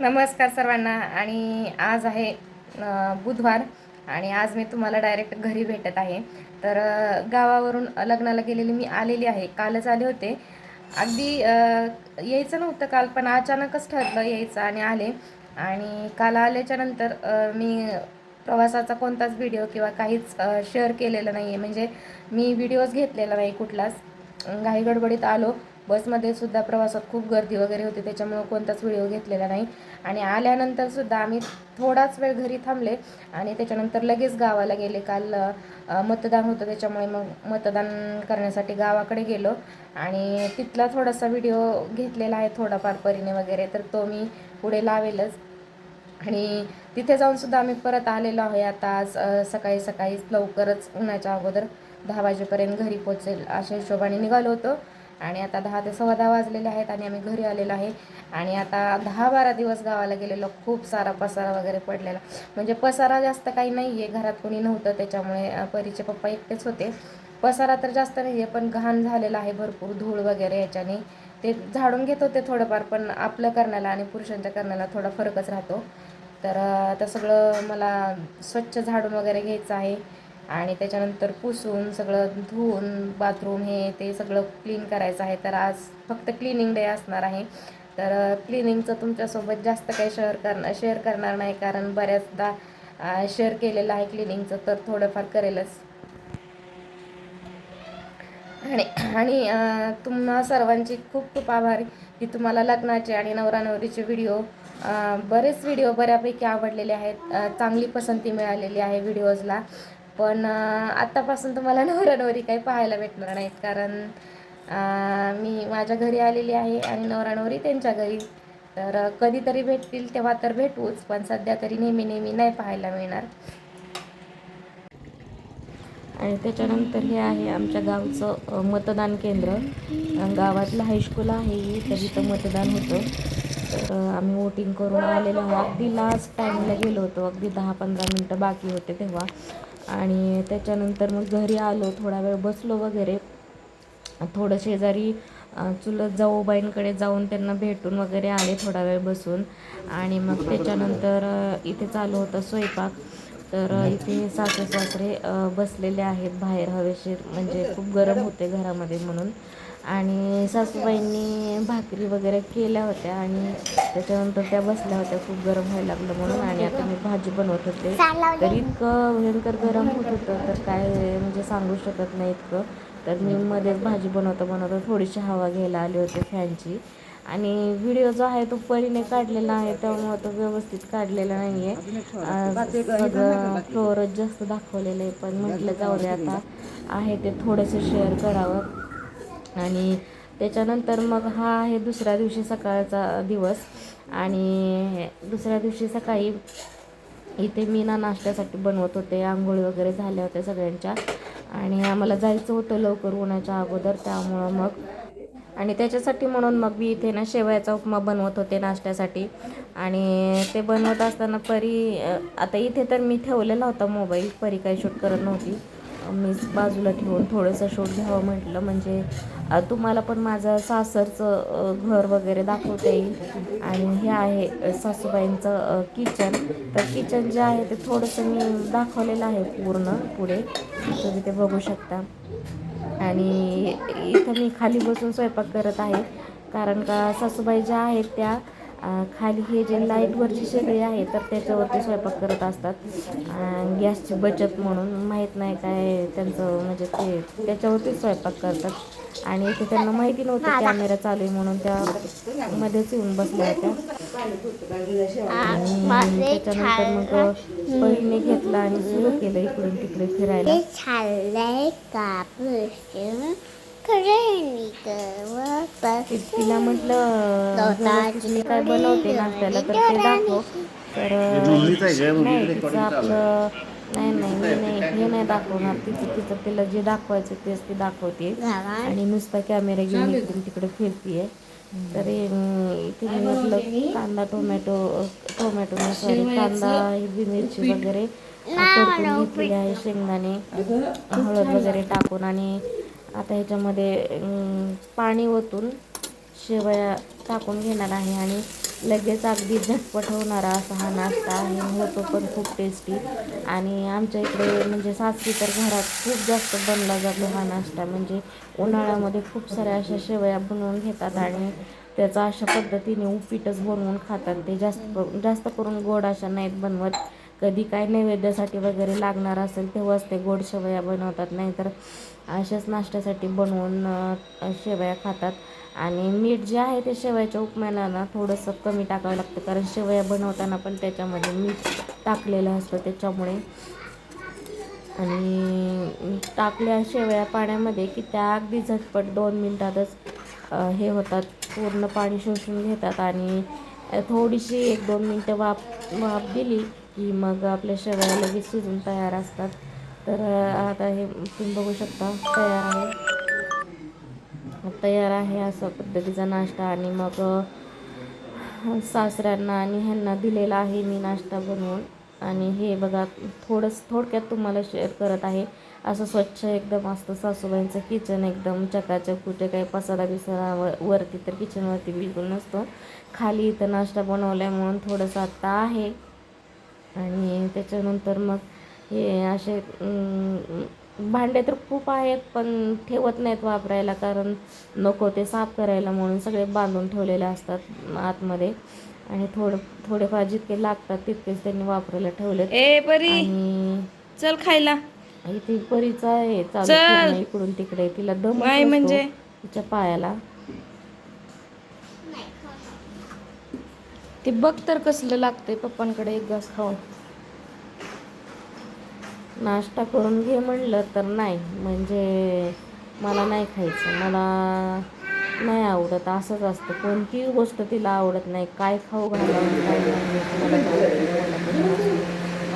नमस्कार सर्वांना. आणि आज आहे बुधवार आणि आज मी तुम्हाला डायरेक्ट घरी भेटत आहे. तर गावावरून लग्नाला गेलेली मी आलेली आहे. कालच आले होते. अगदी यायचं नव्हतं काल पण अचानकच ठरलं यायचं आणि आले. आणि काल आल्याच्यानंतर मी प्रवासाचा कोणताच व्हिडिओ किंवा काहीच शेअर केलेलं नाही आहे म्हणजे मी व्हिडिओज घेतलेला नाही कुठलाच. घाई गडबडीत आलो. बसमध्ये सुद्धा प्रवासात खूप गर्दी वगैरे होती त्याच्यामुळं कोणताच व्हिडिओ घेतलेला नाही. आणि आल्यानंतर सुद्धा आम्ही थोडाच वेळ घरी थांबले आणि त्याच्यानंतर लगेच गावाला गेले. काल मतदान होतं त्याच्यामुळे मग मतदान करण्यासाठी गावाकडे गेलो. आणि तिथला थोडासा व्हिडिओ घेतलेला आहे थोडाफार परीने वगैरे तर तो मी पुढे लावेलच. आणि तिथे जाऊन सुद्धा आम्ही परत आलेलो आहे. आता आज सकाळी सकाळी लवकरच उन्हाच्या अगोदर दहा वाजेपर्यंत घरी पोचेल अशा हिशोबाने निघालो होतो. आणि आता दहा ते सव्वा दहा वाजलेले आहेत आणि आम्ही घरी आलेलो आहे. आणि आता दहा बारा दिवस गावाला गेलेलो. खूप सारा पसारा वगैरे पडलेला. म्हणजे पसारा जास्त काही नाही आहे घरात कोणी नव्हतं. त्याच्यामुळे परीचे पप्पा एकटेच होते. पसारा तर जास्त नाही आहे पण घाण झालेला आहे भरपूर धूळ वगैरे याच्याने. ते झाडून घेत होते थोडंफार पण आपलं करण्याला आणि पुरुषांच्या करण्याला थोडा फरकच राहतो. तर आता सगळं मला स्वच्छ झाडून वगैरे घ्यायचं आहे. आणि त्याच्यानंतर पुसून सगळं धुवून बाथरूम हे ते सगळं क्लीन करायचं आहे. तर आज फक्त क्लिनिंग डे असणार आहे. तर क्लिनिंगचं तुमच्यासोबत जास्त काही शेअर करणार शेअर करणार नाही. कारण बऱ्याचदा शेअर केलेलं आहे क्लिनिंगचं तर थोडंफार करेलच. आणि आणि तुम्हा सर्वांची खूप खूप आभारी की तुम्हाला लग्नाचे आणि नवरा नवरीचे व्हिडिओ बरेच व्हिडिओ बऱ्यापैकी आवडलेले आहेत. चांगली पसंती मिळालेली आहे व्हिडिओजला पण आत्तापासून तुम्हाला नवरा नवरी काही पाहायला भेटणार नाहीत. कारण मी माझ्या घरी आलेली आहे आणि नवरा नवरी त्यांच्या घरी. तर कधीतरी भेटतील तेव्हा तर भेटूच पण सध्या तरी नेहमी नेहमी नाही पाहायला मिळणार. आणि त्याच्यानंतर हे आहे आमच्या गावचं मतदान केंद्र. गावातलं हायस्कूल आहे तर इथं मतदान होतं. तर आम्ही वोटिंग करून आलेलो आहोत. अगदी लास्ट टाईमला गेलो होतो. अगदी दहा पंधरा मिनटं बाकी होते तेव्हा. आणि त्याच्यानंतर मग घरी आलो थोडा वेळ बसलो वगैरे. थोडं शेजारी चुलत जाऊबाईंकडे जाऊन त्यांना भेटून वगैरे आले थोडा वेळ बसून. आणि मग त्याच्यानंतर इथे चालू होतं स्वयंपाक. तर इथे सासू सासरे बसलेले आहेत बाहेर हवेशीर म्हणजे खूप गरम होते घरामध्ये म्हणून. आणि सासूबाईंनी भाकरी वगैरे केल्या होत्या आणि त्याच्यानंतर त्या बसल्या होत्या. खूप गरम व्हायला लागलं म्हणून आणि आता मी भाजी बनवत होते. तर इतकं भयंकर गरम होत होतं. तर काय म्हणजे सांगू शकत नाही इतकं. तर मी मध्येच भाजी बनवता बनवता थोडीशी हवा घ्यायला आली होती फॅनची. आणि व्हिडिओ जो आहे तो परीने काढलेला आहे. त्यामुळं तो व्यवस्थित काढलेला नाही आहे सगळं फ्लोअरच जास्त दाखवलेलं आहे. पण म्हटलं जाऊ दे आता. आहे ते थोडंसं शेअर करावं. आणि त्याच्यानंतर मग हा आहे दुसऱ्या दिवशी सकाळचा दिवस. आणि दुसऱ्या दिवशी सकाळी इथे मी ना नाश्त्यासाठी बनवत होते आंघोळी वगैरे झाल्या होत्या सगळ्यांच्या. आणि आम्हाला जायचं होतं लवकर उन्हाच्या अगोदर त्यामुळं मग. आणि त्याच्यासाठी म्हणून मग मी इथे ना शेवयाचा उपमा बनवत होते नाश्त्यासाठी. आणि ते बनवत असताना परी आता इथे तर मी ठेवलेला होता मोबाईल परी काही शूट करत नव्हती. मीच बाजूला ठेवून थोडंसं शूट घ्यावं म्हटलं. म्हणजे तुम्हाला पण माझं सासरचं घर वगैरे दाखवता येईल. आणि हे आहे सासूबाईंचं किचन तर किचन जे आहे ते थोडंसं मी दाखवलेलं आहे पूर्ण पुढे. तुम्ही ते बघू शकता. आणि इथं मी खाली बसून स्वयंपाक करत आहे. कारण का सासूबाई ज्या आहेत त्या खाली हे जे लाईटवरची शेगडी आहे तर त्याच्यावरती स्वयंपाक करत असतात. गॅसची बचत म्हणून माहीत नाही काय त्यांचं म्हणजे ते त्याच्यावरतीच स्वयंपाक करतात. आणि इथे त्यांना माहिती नव्हतं कॅमेरा चालू आहे म्हणून त्या मध्येच येऊन बसल्या होत्या. त्याच्यानंतर मग बहिणीने घेतला आणि सुरू केलं इकडून तिकडे फिरायला. तिला म्हटलं मी काय बनवते नाश्त्याला तर ते दाखव. तर? नाही तिचं आपलं नाही नाही मी नाही हे नाही दाखवणार. तिचं तिचं तिला जे दाखवायचं तेच ती दाखवते. आणि नुसता कॅमेरा घेऊन इकडून तिकडे फिरतीये. तर हे, इथे मी म्हटलं कांदा टोमॅटो टोमॅटो सॉरी कांदा हिरवी मिरची वगैरे परतून घेतलेली आहे शेंगदाणे. हळद वगैरे टाकून आणि आता ह्याच्यामध्ये पाणी ओतून शेवया टाकून घेणार आहे आणि लगेच अगदी झटपट होणारा असा हा नाश्ता आहे. होतो पण खूप टेस्टी आणि आमच्या इकडे म्हणजे सासरी तर घरात खूप जास्त बनला जातो हा नाश्ता. म्हणजे उन्हाळ्यामध्ये खूप साऱ्या अशा शेवया बनवून घेतात आणि त्याचा अशा पद्धतीने उपीटच बनवून खातात. ते जास्त जास्त करून गोड अशा नाहीत बनवत. कधी काय नैवेद्यासाठी वगैरे लागणार असेल तेव्हाच ते गोड शेवया बनवतात. नाहीतर अशाच नाश्त्यासाठी बनवून शेवया खातात. आणि मीठ जे आहे ते शेवयाच्या उपम्याला ना थोडंसं कमी टाकावं लागतं. कारण शेवया बनवताना पण त्याच्यामध्ये मीठ टाकलेलं असतं त्याच्यामुळे. आणि टाकल्या शेवया पाण्यामध्ये की त्या अगदी झटपट दोन मिनटातच हे होतात. पूर्ण पाणी शोषून घेतात. आणि थोडीशी एक दोन मिनटं वाफ वाफ दिली की मग आपल्या शेवया लगेच शिजून तयार असतात. तर आता हे तुम्ही बघू शकता तयार आहे. तयार आहे असं पद्धतीचा नाश्ता आणि मग सासऱ्यांना आणि ह्यांना दिलेला आहे मी नाश्ता बनवून. आणि हे बघा थोडंस थोडक्यात तुम्हाला शेअर करत आहे. असं स्वच्छ एकदम असतं सासूबाईंचं किचन एकदम चकाचक कुठे काही पसारा बिसारा व वरती तर किचनवरती बिलकुल नसतो. खाली इथं नाश्ता बनवल्या म्हणून थोडंसं आत्ता आहे. आणि त्याच्यानंतर मग हे असे भांडे तर खूप आहेत पण ठेवत नाहीत वापरायला कारण नको ते साफ करायला म्हणून सगळे बांधून ठेवलेले असतात आतमध्ये. आणि थोडं थोडेफार जितके लागतात तितकेच त्यांनी वापरायला ठेवलेत. ए परी आणि चल खायला. इथे परीचा आहे चालू इकडून तिकडे. तिला दम म्हणजे? तिच्या पायाला. ते बघ तर कसलं लागतंय पप्पांकडे एक घास खाऊन. नाश्ता करून घे म्हणलं तर नाही म्हणजे मला नाही खायचं मला नाही आवडत असंच असतं. कोणतीही गोष्ट तिला आवडत नाही काय खाऊ घालावं काय नाही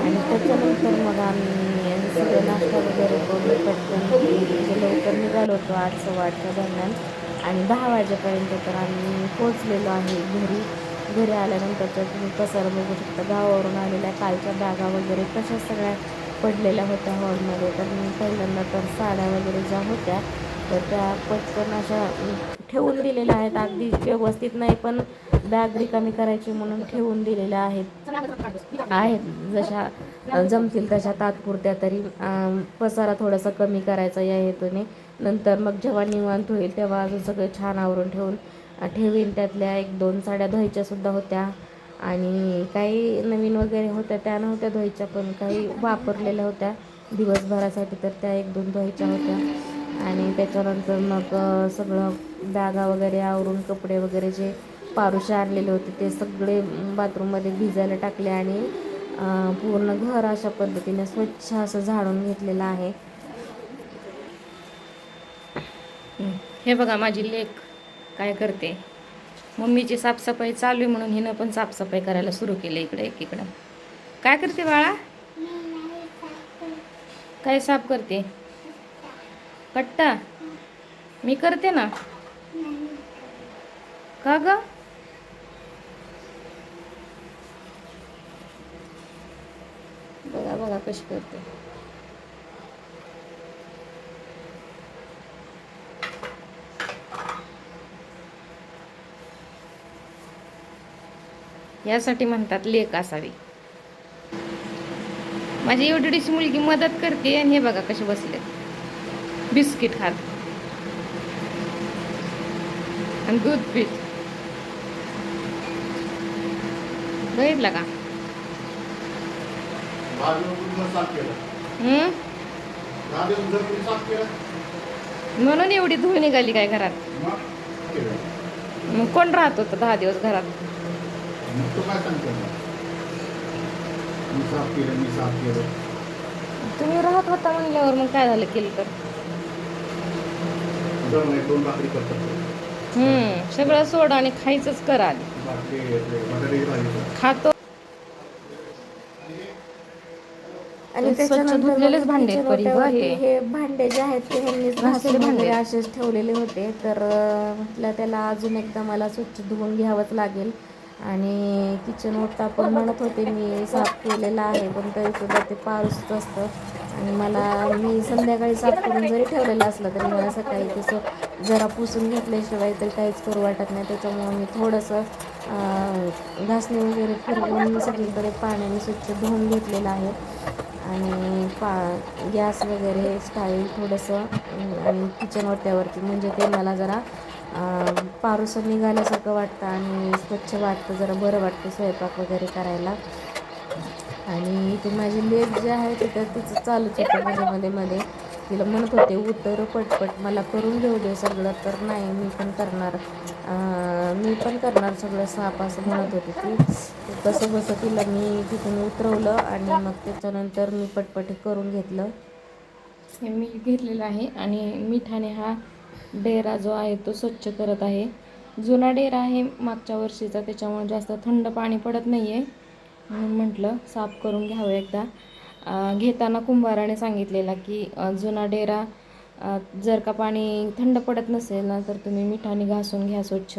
आणि त्याच्यानंतर मग आम्ही सगळं नाश्ता वगैरे करून पटकन म्हणजे लवकर निघालो होतो आठ सव्वा आठच्या दरम्यान. आणि दहा वाजेपर्यंत तर आम्ही पोचलेलो आहे घरी. घरी आल्यानंतरच्या तुम्ही पसार बघू शकता. गावावरून आलेल्या कालच्या बॅगा वगैरे कशा सगळ्या पडलेल्या होत्या हॉलमध्ये. तर मी पहिल्यांदा तर साड्या वगैरे ज्या होत्या तर त्या पटकन अशा ठेवून दिलेल्या आहेत. अगदी व्यवस्थित नाही पण बॅग रिकामी करायची म्हणून ठेवून दिलेल्या आहेत. आहेत. जशा जमतील तशा तात्पुरत्या तरी पसारा थोडासा कमी करायचा या हेतूने. नंतर मग जेव्हा निवांत होईल तेव्हा अजून सगळं छान आवरून ठेवून ठेवीन त्यातल्या एक दोन साड्या धुवायच्या सुद्धा होत्या. आणि काही नवीन वगैरे होत्या त्या नव्हत्या धुवायच्या पण काही वापरलेल्या होत्या. दिवसभरासाठी तर त्या एक दोन धुवायच्या होत्या. आणि त्याच्यानंतर मग सगळं बॅगा वगैरे आवरून कपडे वगैरे जे पारुशे आणलेले होते ते सगळे बाथरूममध्ये भिजायला टाकले आणि पूर्ण घर अशा पद्धतीने स्वच्छ असं झाडून घेतलेलं आहे. हे बघा माझी लेख काय करते? मम्मीची साफसफाई चालू आहे म्हणून हिनं पण साफसफाई करायला सुरू केली इकडे एकीकडं. काय करते बाळा? काय साफ करते? कट्टा? मी करते ना? का ग? बघा बघा कशी करते. यासाठी म्हणतात लेक असावी. माझी एवढीशी मुलगी मदत करते आणि हे बघा कसे बसले. बिस्किट खात. आणि दूध पीत. बघितलं का? म्हणून एवढी धूळ निघाली काय घरात? कोण राहत होतं दहा दिवस घरात? तुम्ही राहत होता म्हणल्यावर मग काय झालं केलं तर दोन भाकरी करतात हम्म सगळं सोड आणि खायचंच करा आधी. भाकरी बटाट्याची भाजी खातो. आणि ते स्वच्छ त्याच्यानंतर धुतलेलेच मग भांडे आहेत kitchen परी, ओट्यावरती हे. हे भांडे जे आहेत ते ह्यांनीच घासलेले घासून भांडे वगैरे. असेच ठेवलेले होते. तर अं, म्हटलं त्याला अजून एकदा मला स्वच्छ धुवून घ्यावंच लागेल. आणि किचन ओटा पण म्हणत होते मी साफ केलेला आहे पण तरी सुद्धा ते पारसत असतं. आणि मला मी संध्याकाळी साफ करून जरी ठेवलेलं असलं तरी मला सकाळी तसं जरा पुसून घेतल्याशिवाय तरी काहीच करू वाटत नाही. त्याच्यामुळं मी थोडंसं घासणी वगैरे फिरवून सगळीकडे पाण्याने स्वच्छ धुवून घेतलेलं आहे. आणि पा गॅस वगैरे स्टाईल थोडंसं आणि किचन ओट्यावरती म्हणजे ते मला जरा पारुसं निघाल्यासारखं वाटतं आणि स्वच्छ वाटतं जरा बरं वाटतं स्वयंपाक वगैरे करायला. आणि इथे माझी लेट जे आहे तिथं तिचं चालूच होतं मध्ये मध्ये मध्ये. तिला म्हणत होते उतर पटपट मला करून घेऊ दे सगळं. तर नाही मी पण करणार. मी पण करणार सगळं साप असं म्हणत होती ती. कसं बसं तिला मी तिथून उतरवलं आणि मग त्याच्यानंतर मी पटपट करून घेतलं. हे मी घेतलेलं आहे आणि मिठाने हा डेरा जो आहे तो स्वच्छ करत आहे. जुना डेरा आहे मागच्या वर्षीचा त्याच्यामुळे जास्त थंड पाणी पडत नाही आहे म्हणून म्हटलं साफ करून घ्यावं एकदा. घेताना कुंभाराने सांगितलेला की जुना डेरा जर का पाणी थंड पडत नसेल ना तर तुम्ही मिठाने घासून घ्या स्वच्छ.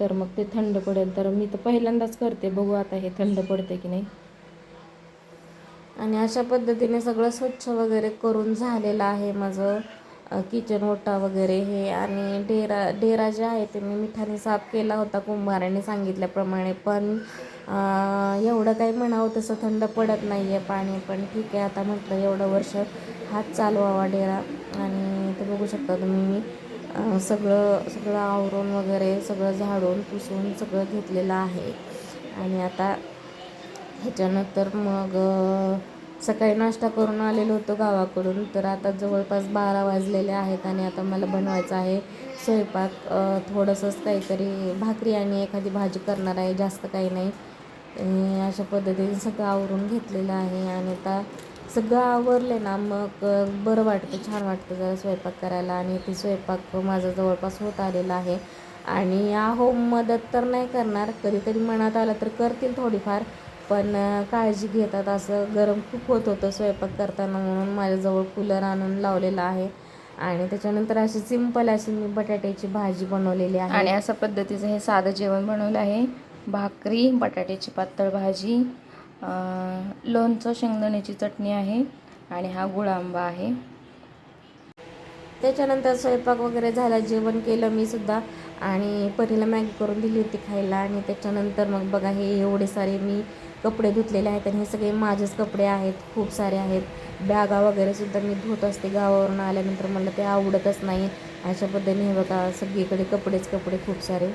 तर मग ते थंड पडेल. तर मी तर पहिल्यांदाच करते. बघू आता हे थंड पडते की नाही. आणि अशा पद्धतीने सगळं स्वच्छ वगैरे करून झालेलं आहे माझं. किचन ओटा वगैरे हे आणि डेरा डेरा जे आहे ते मी मिठाने साफ केला होता कुंभाराने सांगितल्याप्रमाणे. पण एवढं काही म्हणावं हो तसं थंड पडत नाही आहे पाणी. पण ठीक आहे आता म्हटलं एवढं वर्ष हात चालवावा डेरा. आणि ते बघू शकता तुम्ही मी सगळं सगळं आवरून वगैरे सगळं झाडून पुसून सगळं घेतलेलं आहे. आणि आता ह्याच्यानंतर मग सकाळी नाश्ता करून आलेलो होतो गावाकडून तर आता जवळपास बारा वाजलेले आहेत आणि आता मला बनवायचं आहे स्वयंपाक. थोडंसंच काहीतरी भाकरी आणि एखादी भाजी करणार आहे जास्त काही नाही. आणि अशा पद्धतीने सगळं आवरून घेतलेलं आहे आणि आता सगळं आवरले ना मग बरं वाटतं छान वाटतं जरा स्वयंपाक करायला आणि ते स्वयंपाक माझा जवळपास होत आलेला आहे. आणि या हो मदत तर नाही करणार कधीतरी मनात आलं तर करतील थोडीफार. पण काळजी घेतात. असं गरम खूप होत होतं स्वयंपाक करताना म्हणून माझ्याजवळ कूलर आणून लावलेला आहे. आणि त्याच्यानंतर अशी सिंपल अशी मी बटाट्याची भाजी बनवलेली आहे. आणि अशा पद्धतीचं हे साधं जेवण बनवलं आहे. भाकरी बटाट्याची पातळ भाजी लोणचं शेंगदाण्याची चटणी आहे आणि हा गुळ आंबा आहे. त्याच्यानंतर स्वयंपाक वगैरे झाला जेवण केलं मी सुद्धा. आणि परीला मॅगी करून दिली होती खायला. आणि त्याच्यानंतर मग बघा हे एवढे सारे मी कपडे धुतलेले आहेत आणि हे सगळे माझेच कपडे आहेत खूप सारे आहेत. बॅगा वगैरे सुद्धा मी धुत असते गावावरून आल्यानंतर मला ते आवडतच नाही. अशा पद्धतीने हे बघा सगळीकडे कपडेच कपडे खूप सारे.